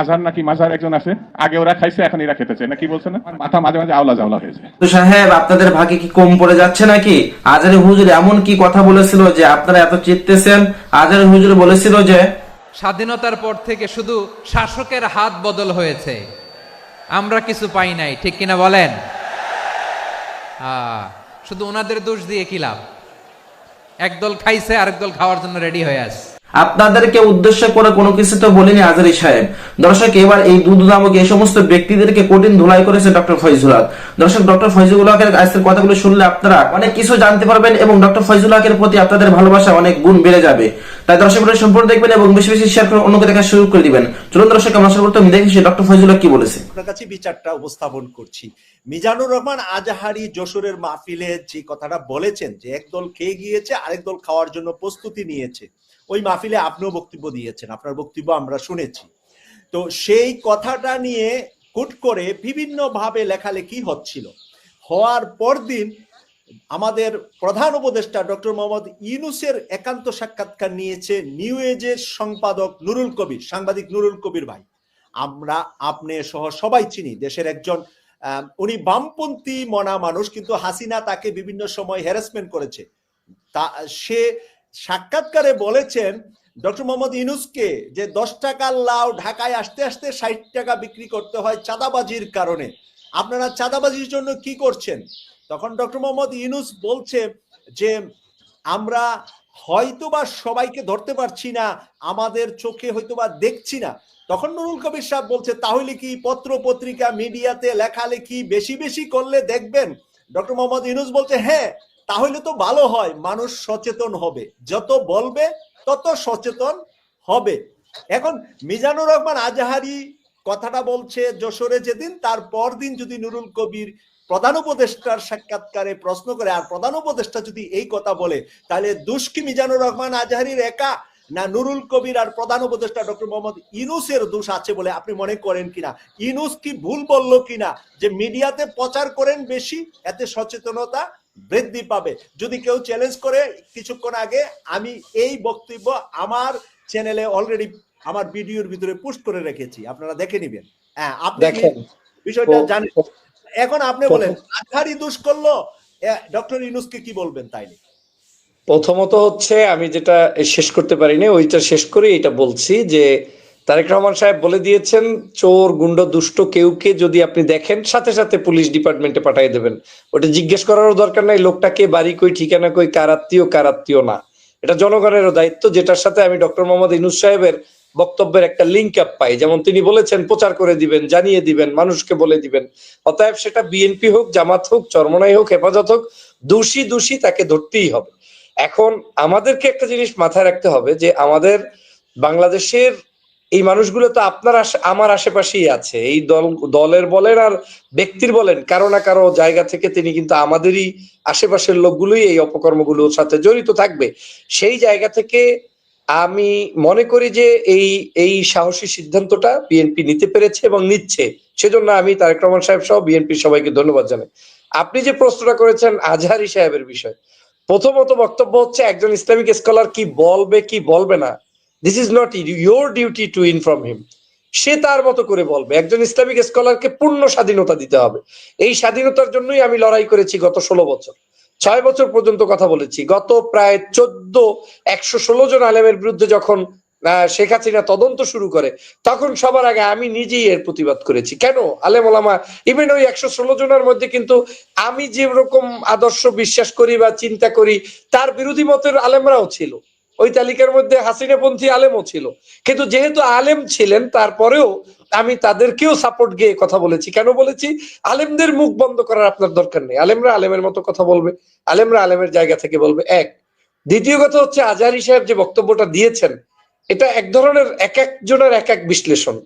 আজহার নাকি মাঝার একজন আছে? আগে ওরা খাইছে এখন এরা খেতেছে। না কি বলছে না? মাথা মাঝে মাঝে আওলা জাওলা হয়েছে। তো সাহেব আপনাদের ভাগে কি কম পড়ে যাচ্ছে নাকি? আজারি হুজুর এমন কি কথা বলেছিল যে আপনারা এত চিত্তেছেন? আজারি হুজুর বলেছিল যে স্বাধীনতার পর থেকে শুধু শাসকের হাত বদল হয়েছে। আমরা কিছু পাই নাই ঠিক কিনা বলেন? আহ, শুধু ওনাদের দোষ দিয়ে কি লাভ? একদল খাইছে আরেক দল খাওয়ার জন্য রেডি হয়ে আছে। আপনাদেরকে উদ্দেশ্য করে কোনো কিছু তো বলিনি আজারি সাহেব। দর্শক, এবার এই দুধ নামক এই সমস্ত ব্যক্তিদেরকে কঠিন ধুলাই করেছে ডক্টর ফয়জুল হক। দর্শক, ডক্টর ফয়জুল হকের আজকের কথাগুলো শুনলে আপনারা অনেক কিছু জানতে পারবেন এবং ডক্টর ফয়জুল হকের প্রতি আপনাদের ভালোবাসা অনেক গুণ বেড়ে যাবে। তাই দর্শক সম্পূর্ণ দেখবেন এবং বেশি বেশি শেয়ার করে অন্যকে দেখা শুরু করে দিবেন। চলুন দর্শক, আমরা সর্বপ্রথম দেখি সে ডক্টর ফয়জুল হক কি বলেছে। আপনার কাছে বিচারটা উপস্থাপন করছি। মিজানুর রহমান আজাহারি যশোরের মাহফিলে যে কথাটা বলেছেন, যে একদল খেয়ে গিয়েছে, আরেক দল খাওয়ার জন্য প্রস্তুতি নিয়েছে ওই মাহফিলে আপনিও বক্তব্য দিয়েছেন, আপনার বক্তব্য আমরা শুনেছি। তো সেই কথাটা নিয়ে কুট করে বিভিন্ন ভাবে লেখালেখি হচ্ছিল। হওয়ার পরদিন আমাদের প্রধান উপদেষ্টা ডক্টর মোহাম্মদ ইউনুসের একান্ত সাক্ষাৎকার নিয়েছে নিউ এজের সম্পাদক নুরুল কবির, সাংবাদিক নুরুল কবির ভাই। আমরা, আপনি সহ সবাই চিনি, দেশের একজন উনি বামপন্থী মনা মানুষ, কিন্তু হাসিনা তাকে বিভিন্ন সময় হ্যারাসমেন্ট করেছে। তা, সে সাক্ষাৎকারে বলেছেন ডক্টর মোহাম্মদ ইনুসকে যে দশ টাকার লাউ ঢাকায় আসতে আসতে ষাট টাকা বিক্রি করতে হয় চাঁদাবাজির কারণে। আপনারা চাঁদাবাজির জন্য কি করছেন? তখন ডক্টর মোহাম্মদ ইনুস বলছে যে, আমরা হয়তোবা সবাইকে ধরতে পারছি না, আমাদের চোখে হয়তোবা দেখছি না। তখন নুরুল কবির সাহেব বলছে, তাহলে কি পত্র পত্রিকা, মিডিয়াতে লেখালেখি বেশি বেশি করলে দেখবেন? ডক্টর মোহাম্মদ ইনুস বলছে হ্যাঁ তাহলে তো ভালো হয়, মানুষ সচেতন হবে। যত বলবে, তত সচেতন হবে। এখন মিজানুর রহমান আজাহারি কথাটা বলছে যশোরে যেদিন, তার পরদিন যদি নুরুল কবির প্রধান উপদেষ্টার সাক্ষাৎকারে প্রশ্ন করে, আর প্রধান উপদেষ্টা যদি এই কথা বলে, তাহলে দুষ্কি মিজানুর রহমান আজহারির একা? না নুরুল কবির আর প্রধান উপদেষ্টা ডক্টর মোহাম্মদ ইনুসের দোষ আছে বলে আপনি মনে করেন কিনা? ইনুস কি ভুল বলল কিনা? যে মিডিয়াতে প্রচার করেন বেশি, এতে সচেতনতা বৃদ্ধি পাবে। যদি কেউ চ্যালেঞ্জ করে কিছুক্ষণ আগে আমি এই বক্তব্য আমার চ্যানেলে অলরেডি আমার ভিডিওর ভিতরে পোস্ট করে রেখেছি। আপনারা দেখে নিবেন। হ্যাঁ আপনি বিষয়টা জানেন? এখন আপনি বলেন আধারি দোষ করল? ডক্টর ইনুসকে কি বলবেন তাইলে প্রথমত হচ্ছে আমি যেটা শেষ করতে পারিনি ওইটা শেষ করে এটা বলছি যে তারেক রহমান সাহেব বলে দিয়েছেন, চোর, গুন্ড, দুষ্ট কেউকে যদি আপনি দেখেন, সাথে সাথে পুলিশ ডিপার্টমেন্টে পাঠিয়ে দেবেন। ওটা জিজ্ঞেস করারও দরকার নাই লোকটাকে বাড়ি কই, ঠিকানা কই কারাত্মীয় কারাত্মীয় না। এটা জনগণেরও দায়িত্ব, যেটার সাথে আমি ডক্টর মোহাম্মদ ইনুস সাহেবের বক্তব্যের একটা লিঙ্ক আপ পাই। যেমন তিনি বলেছেন, প্রচার করে দিবেন, জানিয়ে দিবেন, মানুষকে বলে দিবেন। অতএব সেটা বিএনপি হোক, জামাত হোক, চরমনাই হোক, হেফাজত হোক, দোষী দোষী তাকে ধরতেই হবে। এখন আমাদেরকে একটা জিনিস মাথায় রাখতে হবে যে আমাদের বাংলাদেশের এই মানুষগুলো তো আপনার আমার আশেপাশেই আছে। এই দল, দলের বলেন আর ব্যক্তির বলেন, কারও না কারও জায়গা থেকে তিনি কিন্তু আমাদেরই আশেপাশের লোকগুলোই এই অপকর্মগুলোর সাথে জড়িত থাকবে। সেই জায়গা থেকে আমি মনে করি যে এই এই সাহসী সিদ্ধান্তটা বিএনপি নিতে পেরেছে এবং নিচ্ছে। সেজন্য আমি তারেক রহমান সাহেব সহ বিএনপির সবাইকে ধন্যবাদ জানাই। আপনি যে প্রশ্নটা করেছেন আজহারি সাহেবের বিষয়, প্রথমত বক্তব্য হচ্ছে একজন ইসলামিক স্কলার কি বলবে কি বলবে না? This is not your duty to inform him সে তার মতো করে বলবে, একজন ইসলামিক স্কলারকে পূর্ণ স্বাধীনতা দিতে হবে। এই স্বাধীনতার জন্যই আমি লড়াই করেছি গত ষোলো বছর। ছয় বছর পর্যন্ত কথা বলেছি। গত প্রায় চোদ্দ, একশো ষোলো জন আলেমের বিরুদ্ধে যখন শেখ হাসিনা তদন্ত শুরু করে, তখন সবার আগে আমি নিজেই এর প্রতিবাদ করেছি। কেন? আলেম ওলামা ইভেন ওই একশো ষোলো জনের মধ্যে কিন্তু আমি যে রকম আদর্শ বিশ্বাস করি বা চিন্তা করি, তার বিরোধী মতের আলেমরাও ছিল। ওই তালিকার মধ্যে হাসিনাপন্থী আলেমও ছিল। কিন্তু যেহেতু আলেম ছিলেন, তারপরেও আমি তাদেরকেও সাপোর্ট গিয়ে কথা বলেছি। কেন বলেছি? আলেমদের মুখ বন্ধ করার আপনার দরকার নেই। আলেমরা আলেমের মতো কথা বলবে, আলেমরা আলেমের জায়গা থেকে বলবে। এক, দ্বিতীয় কথা হচ্ছে আজারি সাহেব যে বক্তব্যটা দিয়েছেন, এটা এক ধরনের এক একজনের এক এক বিশ্লেষণ।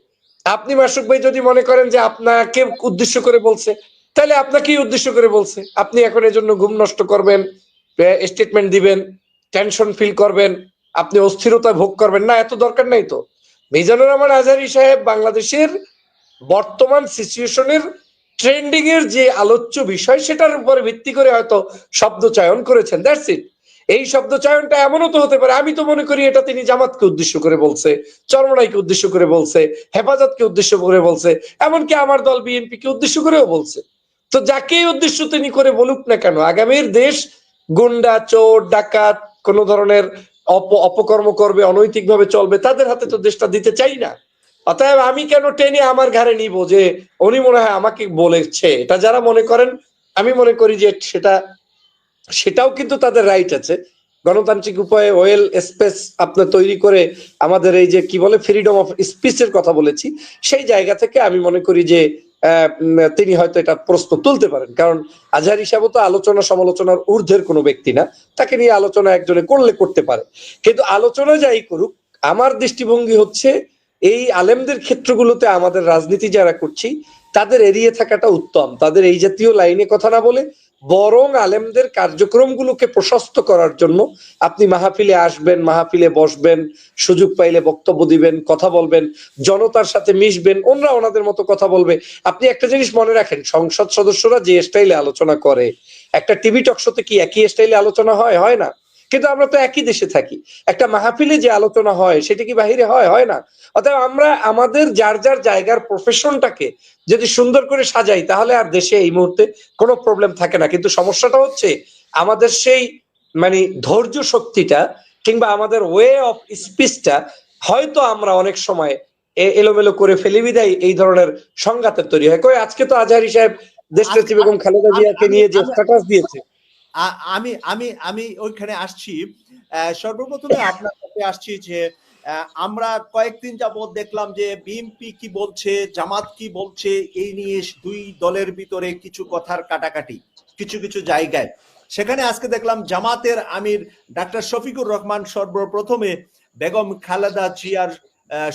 আপনি মাসুক ভাই যদি মনে করেন যে আপনাকে উদ্দেশ্য করে বলছে, তাহলে আপনাকেই উদ্দেশ্য করে বলছে। আপনি এখন এজন্য ঘুম নষ্ট করবেন স্টেটমেন্ট দিবেন টেনশন ফিল করবেন আপনি অস্থিরতা ভোগ করবেন না, এত দরকার নাই তো। মিজানুর রহমান আজহারি সাহেব বাংলাদেশের বর্তমান সিচুয়েশনের ট্রেন্ডিং এর যে আলোচ্য বিষয়, সেটার উপরে ভিত্তি করে হয়তো শব্দ চয়ন করেছেন। দ্যাটস ইট এই শব্দ চয়নটা এমনও তো হতে পারে, আমি তো মনে করি এটা তিনি জামাতকে উদ্দেশ্য করে বলছে, চরমনাইকে উদ্দেশ্য করে বলছে, হেফাজতকে উদ্দেশ্য করে বলছে, এমনকি আমার দল বিএনপি কে উদ্দেশ্য করেও বলছে। তো যাকেই উদ্দেশ্য তিনি করে বলুক না কেন, আগামীর দেশ গুন্ডা, চোর, ডাকাত, কোন ধরনের অপকর্ম করবে, অনৈতিকভাবে চলবে, তাদের হাতে তো দেশটা দিতে চাই না। অতএব আমি কেন টেনে আমার ঘাড়ে নিব যে উনি মনে হয় আমাকে বলেছে? এটা যারা মনে করেন, আমি মনে করি যে সেটা, সেটাও কিন্তু তাদের রাইট আছে। গণতান্ত্রিক উপায়ে ওয়েল স্পেস আপনার তৈরি করে আমাদের এই যে কি বলে ফ্রিডম অফ স্পিচের কথা বলেছি, সেই জায়গা থেকে আমি মনে করি যে তিনি হয়তো এটা প্রশ্ন তুলতে পারেন। কারণ আজহার হিসাবে তো আলোচনা সমালোচনার ঊর্ধ্বের কোনো ব্যক্তি না। তাকে নিয়ে আলোচনা একজনে করলে করতে পারে। কিন্তু আলোচনা যাই করুক, আমার দৃষ্টিভঙ্গি হচ্ছে এই আলেমদের ক্ষেত্রগুলোতে আমাদের রাজনীতি যারা করছি, তাদের এড়িয়ে থাকাটা উত্তম। তাদের এই জাতীয় লাইনে কথা না বলে বরং আলেমদের কার্যক্রমগুলোকে প্রশস্ত করার জন্য আপনি মাহাফিলে আসবেন, মাহাফিলে বসবেন, সুযোগ পাইলে বক্তব্য দিবেন, কথা বলবেন, জনতার সাথে মিশবেন ওনারা ওনাদের মতো কথা বলবে। আপনি একটা জিনিস মনে রাখেন, সংসদ সদস্যরা যে স্টাইলে আলোচনা করে, একটা টিভি টক শোতে কি একই স্টাইলে আলোচনা হয়? হয় না? কিন্তু আমরা তো একই দেশে থাকি। একটা মাহফিলে যে আলোচনা হয় সেটা কি বাহিরে হয়? হয় না। অতএব আমরা আমাদের যার যার জায়গার প্রফেশনটাকে যদি সুন্দর করে সাজাই তাহলে আর দেশে এই মুহূর্তে কোনো প্রবলেম থাকে না। কিন্তু সমস্যাটা হচ্ছে আমাদের সেই মানে ধৈর্য শক্তিটা কিংবা আমাদের ওয়ে অফ স্পিচটা হয়তো আমরা অনেক সময় এলোমেলো করে ফেলি। বিদায় এই ধরনের সংঘাতের তৈরি হয়। কই আজকে তো আজহারি সাহেব দেশ দেশনেত্রী বেগম খালেদা জিয়াকে নিয়ে যে স্ট্যাটাস দিয়েছে। আমি আমি আমি ওইখানে আসছি। সর্বপ্রথমে আপনার কাছে আসছি যে আমরা কয়েকদিন যাবত দেখলাম যে বিএনপি কি বলছে জামাত কি বলছে এই নিয়ে দুই দলের ভিতরে কিছু কথার কাটাকাটি কিছু কিছু জায়গায়। সেখানে আজকে দেখলাম জামাতের আমির ডাক্তার শফিকুর রহমান সর্বপ্রথমে বেগম খালেদা জিয়ার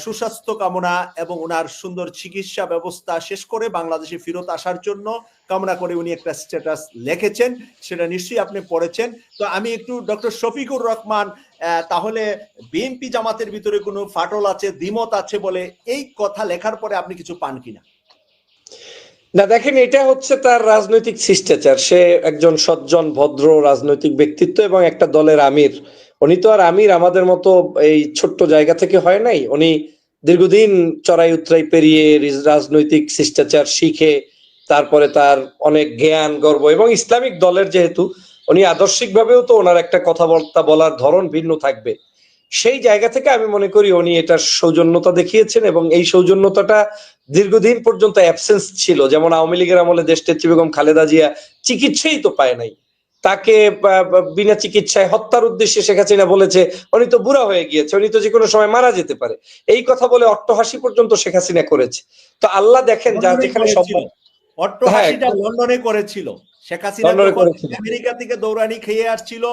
সুস্বাস্থ্য কামনা এবং ওনার সুন্দর চিকিৎসা ব্যবস্থা শেষ করে বাংলাদেশে ফেরত আসার জন্য কামনা করে উনি একটা স্ট্যাটাস লিখেছেন, সেটা নিশ্চয়ই আপনি পড়েছেন। তো আমি একটু ডক্টর শফিকুর রহমান তাহলে বিএনপি জামাতের ভিতরে কোনো ফাটল আছে, দ্বিমত আছে বলে এই কথা লেখার পরে আপনি কিছু পান কিনা? না, দেখেন, এটা হচ্ছে তার রাজনৈতিক শিষ্টাচার। সে একজন সজ্জন, ভদ্র রাজনৈতিক ব্যক্তিত্ব এবং একটা দলের আমির। উনি তো আর আমির আমাদের মতো এই ছোট্ট জায়গা থেকে হয় নাই। উনি দীর্ঘদিন চড়াই উতরাই পেরিয়ে রাজনৈতিক শিষ্টাচার শিখে, তারপরে তার অনেক জ্ঞান, গর্ব এবং ইসলামিক দলের যেহেতু, উনি আদর্শিক ভাবেও তো ওনার একটা কথাবার্তা বলার ধরন ভিন্ন থাকবে। সেই জায়গা থেকে আমি মনে করি উনি এটার সৌজন্যতা দেখিয়েছেন এবং এই সৌজন্যতাটা দীর্ঘদিন পর্যন্ত অ্যাবসেন্স ছিল। যেমন আওয়ামী লীগের আমলে দেশনেত্রী বেগম খালেদা জিয়া চিকিৎসাই তো পায় নাই। তাকে বিনা চিকিৎসায় হত্যার উদ্দেশ্যে শেখ হাসিনা বলেছে উনি তো বুড়া হয়ে গিয়েছে উনি তো যে কোনো সময় মারা যেতে পারে। এই কথা বলে অট্টহাসি পর্যন্ত শেখ হাসিনা করেছে। তো আল্লাহ দেখেন লন্ডনে যেখানে সম্ভব অট্টহাসিটা হ্যাঁ, লন্ডনে করেছিল। শেখ হাসিনা। আমেরিকা থেকে দৌড়ানি খেয়ে আসছিল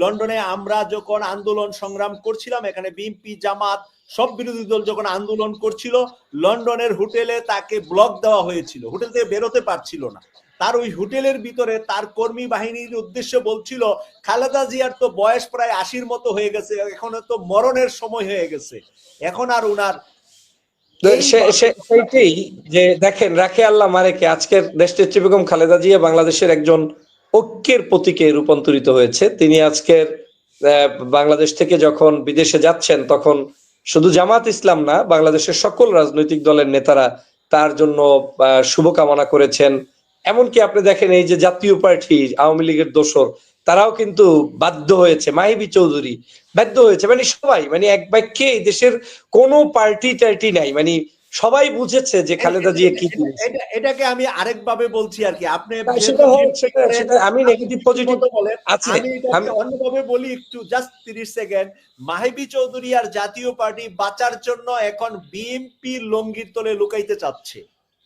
লন্ডনে আমরা যখন আন্দোলন সংগ্রাম করছিলাম এখানে বিএনপি জামাত সব বিরোধী দল যখন আন্দোলন করছিল লন্ডনের হোটেলে তাকে ব্লক দেওয়া হয়েছিল। হোটেল থেকে বেরোতে পারছিল না। তার ওই হোটেলের ভিতরে তার কর্মী বাহিনীর উদ্দেশ্যে বলছিল খালেদা জিয়ার তো বয়স প্রায় আশির মতো হয়ে গেছে এখন তো মরণের সময় হয়ে গেছে। এখন আর উনার সেইটাই যে দেখেন রাখে আল্লাহ মারেকে আজকের দেশনেত্রী বেগম খালেদা জিয়া বাংলাদেশের একজন ঐক্যের প্রতীকে রূপান্তরিত হয়েছে। তিনি আজকের বাংলাদেশ থেকে যখন বিদেশে যাচ্ছেন তখন শুধু জামাত ইসলাম না বাংলাদেশের সকল রাজনৈতিক দলের নেতারা তার জন্য শুভকামনা করেছেন। এমনকি আপনি দেখেন এই যে জাতীয় পার্টি আওয়ামী লীগের দোসর তারাও কিন্তু বাধ্য হয়েছে মাহিবি চৌধুরী বাধ্য হয়েছে মানে সবাই মানে এক বাক্যে এই দেশের কোনো পার্টি টার্টি নাই মানে সবাই বুঝেছে যে খালেদা জিয়া কি এটাকে আমি আরেকভাবে বলছি আর কি আপনি আমি নেগেটিভ পজিটিভ বলেন, আছে। আমি অন্যভাবে বলি একটু জাস্ট তিরিশ সেকেন্ড। মাহিবি চৌধুরী আর জাতীয় পার্টি বাঁচার জন্য এখন বিএনপি লঙ্গির তলে লুকাইতে চাচ্ছে।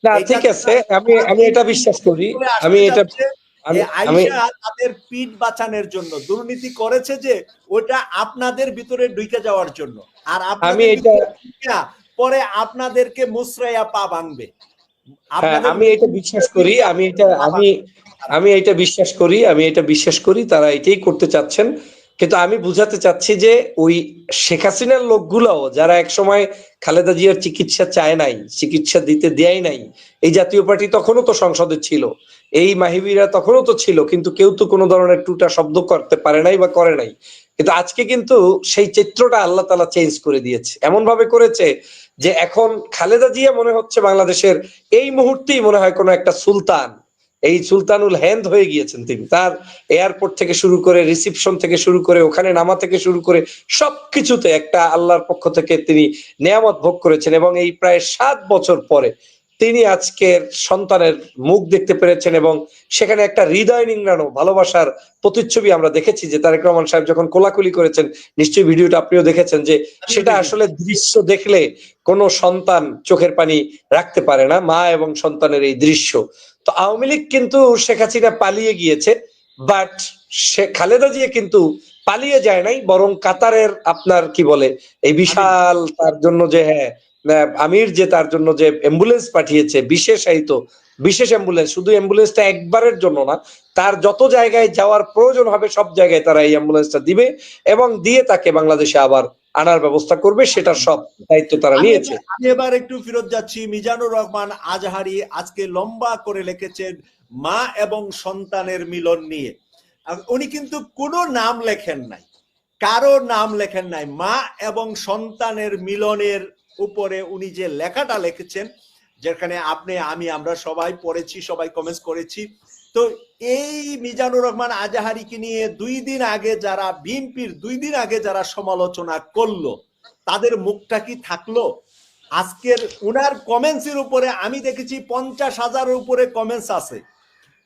না ঠিক আছে আমি আমি এটা বিশ্বাস করি। আমি এটা চাচ্ছে আমি যে আমি আইসা তাদের পিঠ বাঁচানোর জন্য। দুর্নীতি করেছে যে ওটা আপনাদের ভিতরে ঢুকে যাওয়ার জন্য। আর আমি এটা- পরে আপনাদেরকে মুসরাইয়া পা ভাঙবে। হ্যাঁ আমি এটা বিশ্বাস করি আমি এটা আমি আমি এটা বিশ্বাস করি আমি এটা বিশ্বাস করি তারা এটাই করতে চাচ্ছেন। কিন্তু আমি বুঝাতে চাচ্ছি যে ওই শেখ হাসিনার লোকগুলোও, যারা একসময় খালেদা জিয়ার চিকিৎসা চায় নাই, চিকিৎসা দিতে দেয় নাই, এই জাতীয় পার্টি তখনও তো সংসদে ছিল, এই মাহিবিরা তখনও তো ছিল, কিন্তু কেউ তো কোনো ধরনের টুটা শব্দ করতে পারে নাই বা করে নাই। কিন্তু আজকে কিন্তু সেই চিত্রটা আল্লাহ তালা চেঞ্জ করে দিয়েছে। এমন ভাবে করেছে যে এখন খালেদা জিয়া মনে হচ্ছে বাংলাদেশের এই মুহূর্তেই মনে হয় কোনো একটা সুলতান এই সুলতানুল হেন্দ হয়ে গিয়েছেন তিনি। তার এয়ারপোর্ট থেকে শুরু করে রিসিপশন থেকে শুরু করে ওখানে নামা থেকে শুরু করে সবকিছুতে একটা আল্লাহর পক্ষ থেকে তিনি নেয়ামত ভোগ করেছেন এবং এই প্রায় সাত বছর পরে তিনি আজকের সন্তানের মুখ দেখতে পেরেছেন এবং সেখানে একটা হৃদয় নিংড়ানো ভালোবাসার প্রতিচ্ছবি আমরা দেখেছি যে তারেক রহমান সাহেব যখন কোলাকুলি করেছেন নিশ্চয়ই ভিডিওটা আপনিও দেখেছেন যে সেটা আসলে দৃশ্য দেখলে কোনো সন্তান চোখের পানি রাখতে পারে না মা এবং সন্তানের এই দৃশ্য। তো আওয়ামী লীগ কিন্তু শেখ হাসিনা পালিয়ে গিয়েছে বাট সে খালেদা জিয়া কিন্তু পালিয়ে যায় নাই, বরং কাতারের আপনার কি বলে, এই বিশাল তার জন্য যে হ্যাঁ আমির যে তার জন্য যে অ্যাম্বুলেন্স পাঠিয়েছে, বিশেষায়িত, বিশেষ অ্যাম্বুলেন্স শুধু অ্যাম্বুলেন্সটা একবারের জন্য না, তার যত জায়গায় যাওয়ার প্রয়োজন হবে, সব জায়গায় তারা এই অ্যাম্বুলেন্সটা দিবে এবং দিয়ে তাকে বাংলাদেশে আবার আনার ব্যবস্থা করবে সেটার সব দায়িত্ব তারা নিয়েছে। আমি এবার একটু ফিরত যাচ্ছি। মিজানুর রহমান আজহারি আজকে লম্বা করে লিখেছেন মা এবং সন্তানের মিলন নিয়ে। উনি কিন্তু কোনো নাম লেখেন নাই কারও নাম লেখেন নাই। মা এবং সন্তানের মিলনের উপরে উনি যে লেখাটা লিখেছেন যেখানে আপনি আমি আমরা সবাই পড়েছি সবাই কমেন্টস করেছি তো এই মিজানুর রহমান আজাহারিকে নিয়ে দুই দিন আগে যারা বিএনপির দুই দিন আগে যারা সমালোচনা করল, তাদের মুখটা কি থাকল? আজকের উনার কমেন্টসের উপরে আমি দেখেছি পঞ্চাশ হাজারের উপরে কমেন্টস আছে।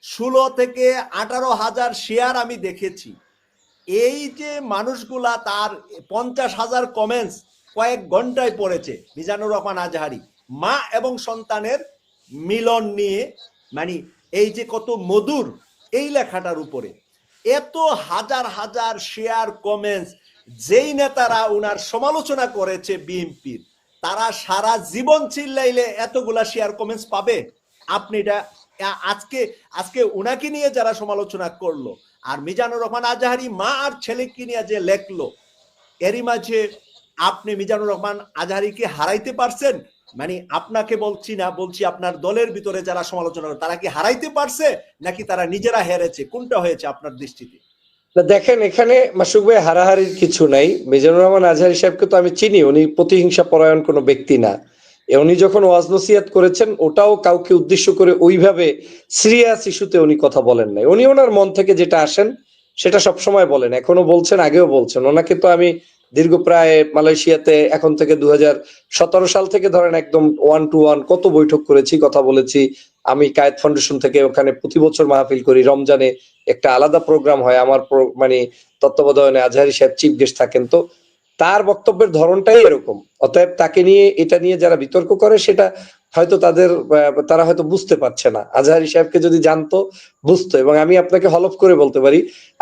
ষোলো থেকে আঠারো হাজার শেয়ার আমি দেখেছি। এই যে মানুষগুলা তার পঞ্চাশ হাজার কমেন্টস কয়েক ঘন্টায় পড়েছে, মিজানুর রহমান আজহারি, মা এবং সন্তানের মিলন নিয়ে মানে এই যে কত মধুর এই লেখাটার উপরে। এত হাজার হাজার শেয়ার কমেন্টস যেই নেতারা উনার সমালোচনা করেছে বিএনপির, তারা সারা জীবন চিল্লাইলে এতগুলা শেয়ার কমেন্টস পাবে? আপনি এটা আজকে আজকে উনাকে নিয়ে যারা সমালোচনা করল, আর মিজানুর রহমান আজাহারি মা আর ছেলেকে নিয়ে যে লেখলো, এরই মাঝে আপনি মিজানুর রহমান আজাহারিকে হারাইতে পারছেন? মানে আপনাকে বলছি না, বলছি আপনার দলের ভিতরে যারা সমালোচনা তারা কি হারাইতে পারছে নাকি তারা নিজেরা হেরেছে? কোনটা হয়েছে আপনার দৃষ্টিতে? দেখেন, এখানে মাসুক ভাই হারাহারির কিছু নাই। মিজানুর রহমান আজহারি সাহেবকে তো আমি চিনি, উনি প্রতিহিংসা পরায়ণ কোনো ব্যক্তি না। উনি যখন ওয়াজ নসিহাত করেছেন, ওটাও কাউকে উদ্দেশ্য করে ওইভাবে সিরিয়াস ইস্যুতে উনি কথা বলেন নাই। উনি ওনার মন থেকে যেটা আসেন, সেটা সব সময় বলেন। এখনও বলছেন, আগেও বলছেন। ওনাকে তো আমি দীর্ঘ প্রায় মালয়েশিয়াতে এখন থেকে দু সাল থেকে ধরেন একদম ওয়ান টু ওয়ান কত বৈঠক করেছি, কথা বলেছি। আমি কায়েদ ফাউন্ডেশন থেকে ওখানে প্রতি বছর মাহফিল করি। রমজানে একটা আলাদা প্রোগ্রাম হয়। আমার মানে তত্ত্বাবধানে আজহারি সাহেব চিফ গেস্ট থাকেন। তো তার বক্তব্যের ধরনটাই এরকম। অতএব তাকে নিয়ে, এটা নিয়ে যারা বিতর্ক করে, সেটা হয়তো তাদের তারা হয়তো বুঝতে পারছে না। আজহারি সাহেবকে যদি জানতো, বুঝতো। এবং আমি আপনাকে হলফ করে বলতে পারি,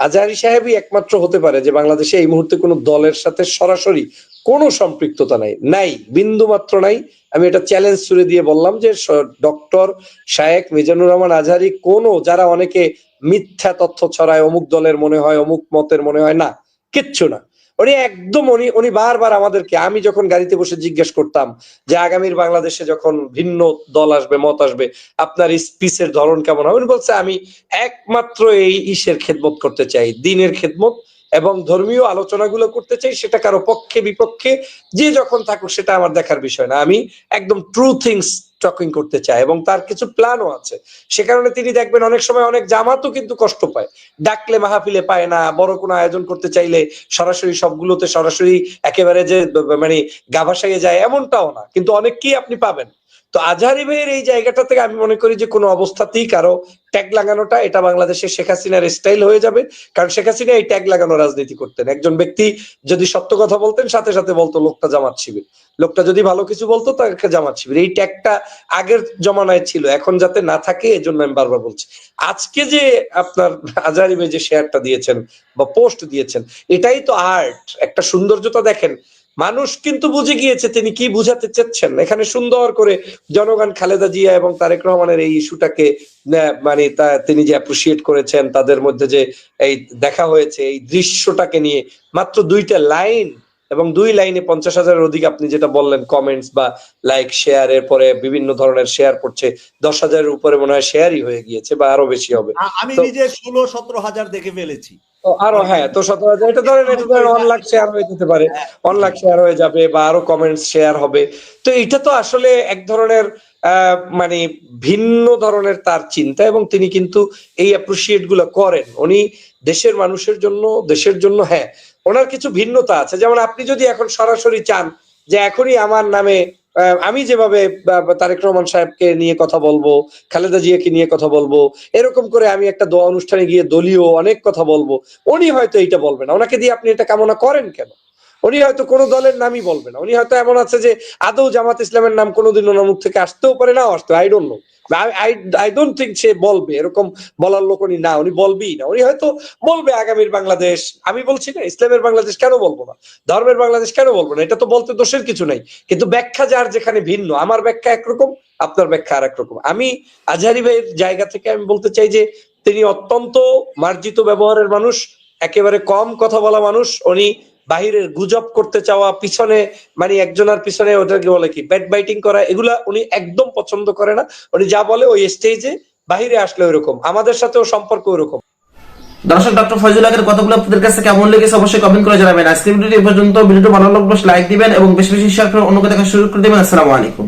আজহারি সাহেবই একমাত্র হতে পারে যে বাংলাদেশে এই মুহূর্তে কোনো দলের সাথে সরাসরি কোনো সম্পৃক্ততা নাই। নাই বিন্দু মাত্র নাই। আমি এটা চ্যালেঞ্জ ছুড়ে দিয়ে বললাম যে ডক্টর শায়েক মিজানুর রহমান আজহারি কোনো, যারা অনেকে মিথ্যা তথ্য ছড়ায়, অমুক দলের মনে হয়, অমুক মতের মনে হয়, না, কিচ্ছু না। উনি একদম উনি উনি বারবার আমাদেরকে, আমি যখন গাড়িতে বসে জিজ্ঞেস করতাম যে আগামীর বাংলাদেশে যখন ভিন্ন দল আসবে, মত আসবে, আপনার স্পিচের ধরন কেমন হবে? উনি বলছে, আমি একমাত্র এই ইসের খেদমত করতে চাই, দিনের খেদমত এবং ধর্মীয় আলোচনাগুলো করতে চাই, সেটা কারও পক্ষে, বিপক্ষে, যে যখন থাকুক সেটা আমার দেখার বিষয় না। আমি একদম ট্রু থিংস টকিং করতে চাই এবং তার কিছু প্ল্যানও আছে। সে কারণে তিনি দেখবেন অনেক সময় অনেক জামাতও কিন্তু কষ্ট পায়। ডাকলে মাহফিলে পায় না, বড় কোনো আয়োজন করতে চাইলে সরাসরি সবগুলোতে সরাসরি একেবারে যে মানে গাভাসাইয়ে যায়, এমনটাও না। কিন্তু অনেককেই আপনি পাবেন। তো আজহারি ভাইয়ের এই জায়গাটা থেকে আমি মনে করি যে কোনো অবস্থাতেই কারও ট্যাগ লাগানোটা, এটা বাংলাদেশের শেখ হাসিনার স্টাইল হয়ে যাবে। কারণ শেখ হাসিনা এই ট্যাগ লাগানো রাজনীতি করতেন। একজন ব্যক্তি যদি সত্য কথা বলতেন, সাথে সাথে বলতো, লোকটা জামাত শিবির। লোকটা যদি ভালো কিছু বলতো, তাকে জামাত শিবির। এই ট্যাগটা আগের জমানায় ছিল, এখন যাতে না থাকে, এজন্য আমি বারবার বলছি। আজকে যে আপনার আজহারি ভাই যে শেয়ারটা দিয়েছেন বা পোস্ট দিয়েছেন, এটাই তো আর্ট একটা সৌন্দর্যতা দেখেন মানুষ কিন্তু বুঝে গিয়েছে তিনি কি বুঝাতে চাচ্ছেন এখানে সুন্দর করে জনগণ খালেদা জিয়া এবং তারেক রহমানের এই ইস্যুটাকে মানে তা তিনি যে অ্যাপ্রিসিয়েট করেছেন তাদের মধ্যে যে এই দেখা হয়েছে এই দৃশ্যটাকে নিয়ে মাত্র দুইটা লাইন এবং দুই লাইনে পঞ্চাশ হাজারের অধিক আপনি যেটা বললেন কমেন্টস বা লাইক শেয়ার এর পরে বিভিন্ন ধরনের শেয়ার পড়ছে দশ হাজারের উপরে মনে হয় শেয়ারই হয়ে গিয়েছে বা আরও বেশি হবে। আমি নিজে ষোলো সতেরো হাজার দেখে ফেলেছি। আরও হ্যাঁ তো সতেরো এটা ধরেন এটা ধরেন ওয়ান লাখ শেয়ার হয়ে যেতে পারে। ওয়ান লাখ শেয়ার হয়ে যাবে বা আরও কমেন্টস শেয়ার হবে। তো এটা তো আসলে এক ধরনের মানে ভিন্ন ধরনের তার চিন্তা এবং তিনি কিন্তু এই অ্যাপ্রিসিয়েটগুলো করেন। উনি দেশের মানুষের জন্য, দেশের জন্য হ্যাঁ ওনার কিছু ভিন্নতা আছে। যেমন আপনি যদি এখন সরাসরি চান যে এখনই আমার নামে আমি যেভাবে তারেক রহমান সাহেবকে নিয়ে কথা বলব, খালেদা জিয়াকে নিয়ে কথা বলব, এরকম করে আমি একটা দোয়া অনুষ্ঠানে গিয়ে দলীয় অনেক কথা বলব, উনি হয়তো এইটা বলবেন ওনাকে দিয়ে আপনি এটা কামনা করেন কেন? উনি হয়তো কোনো দলের নামই বলবে না। উনি হয়তো এমন আছে যে আদৌ জামাত ইসলামের নাম কোনোদিন ওনার মুখ থেকে আসতেও পারে না, আসতে I don't know I don't think সে বলবে, এরকম বলার লোক উনি না, উনি বলবেই না। উনি হয়তো বলবে আগামীর বাংলাদেশ। আমি বলছি না, ইসলামের বাংলাদেশ কেন বলব না? ধর্মের বাংলাদেশ কেন বলব না? এটা তো বলতে দোষের কিছু নাই। কিন্তু ব্যাখ্যা যার যেখানে ভিন্ন, আমার ব্যাখ্যা একরকম, আপনার ব্যাখ্যা আর একরকম আমি আজহারি ভাইয়ের জায়গা থেকে আমি বলতে চাই যে, তিনি অত্যন্ত মার্জিত ব্যবহারের মানুষ, একেবারে কম কথা বলা মানুষ। উনি বাহিরের গুজব করতে চাওয়া, পিছনে মানে একজনের পিছনে ওটাকে বলে কি ব্যাট বাইটিং করা, এগুলা উনি একদম পছন্দ করে না। উনি যা বলে ওই স্টেজে বাহিরে আসলে ওইরকম, আমাদের সাথেও সম্পর্ক ওইরকম। দর্শক ডক্টর ফয়জুল আগের কথাগুলো আপনাদের কাছে কেমন লেগেছে অবশ্যই কমেন্ট করে জানাবেন। আজকের ভিডিওটি পর্যন্ত, ভিডিওটি ভালো লাগলে লাইক দিবেন এবং বেশি বেশি শেয়ার করে অন্যকে দেখা শুরু করে দেবেন। আসসালামু আলাইকুম।